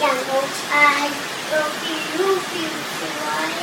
อย่างนกชายนกฟิวลูกฟิวสวย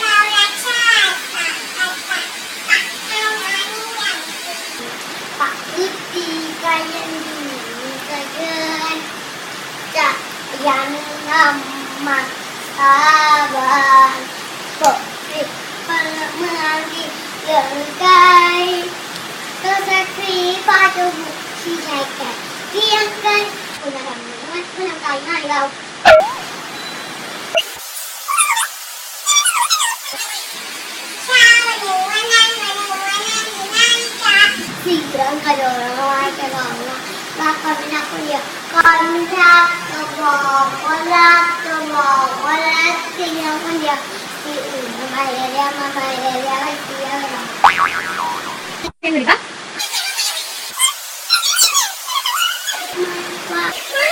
เรารักชาติปักปักปักปักเอาไว้อย่างปักลึกดีกายันดีกระเกินจะยันนำมาสาบานปกปิดพลเมืองดีเหลืองไกลตัวสตรีปลาจมูกที่ใช้แก่เพียงกัน đâu. Con cà đồ nó ai cho nó Ba con nó có gì? Con ra cho bò, Con ra cho bò, Con ra cho bò Con ra cho bò Con ra cho bò Con ra cho bò Con ra cho bò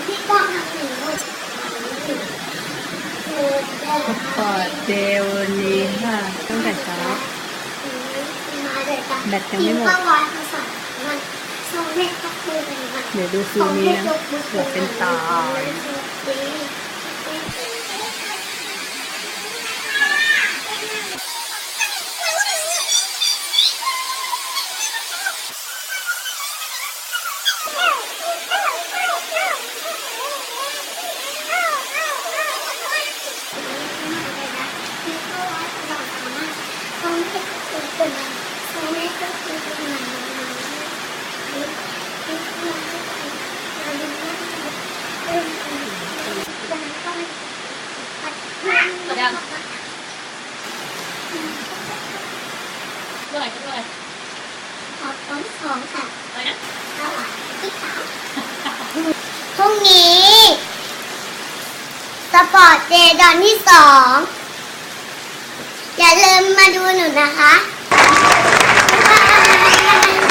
เปิดเดวันนี้ค่ะตั้งแต่เช้า มาเลยจ้ะแบตยังไม่หมดก็ร้อยภาษามันสองเม็ดก็คือเป็นมันเดี๋ยวดูคืนนี้นะเกือเป็นตายเมื่อ ไหร่เมื่อไหร่ขอบคุณของค่ะอะไรนะสวัสดีค่ะพรุ่งนี้สปอร์ตเดย์ตอนที่สองอย่าลืมมาดูหนูนะคะบ๊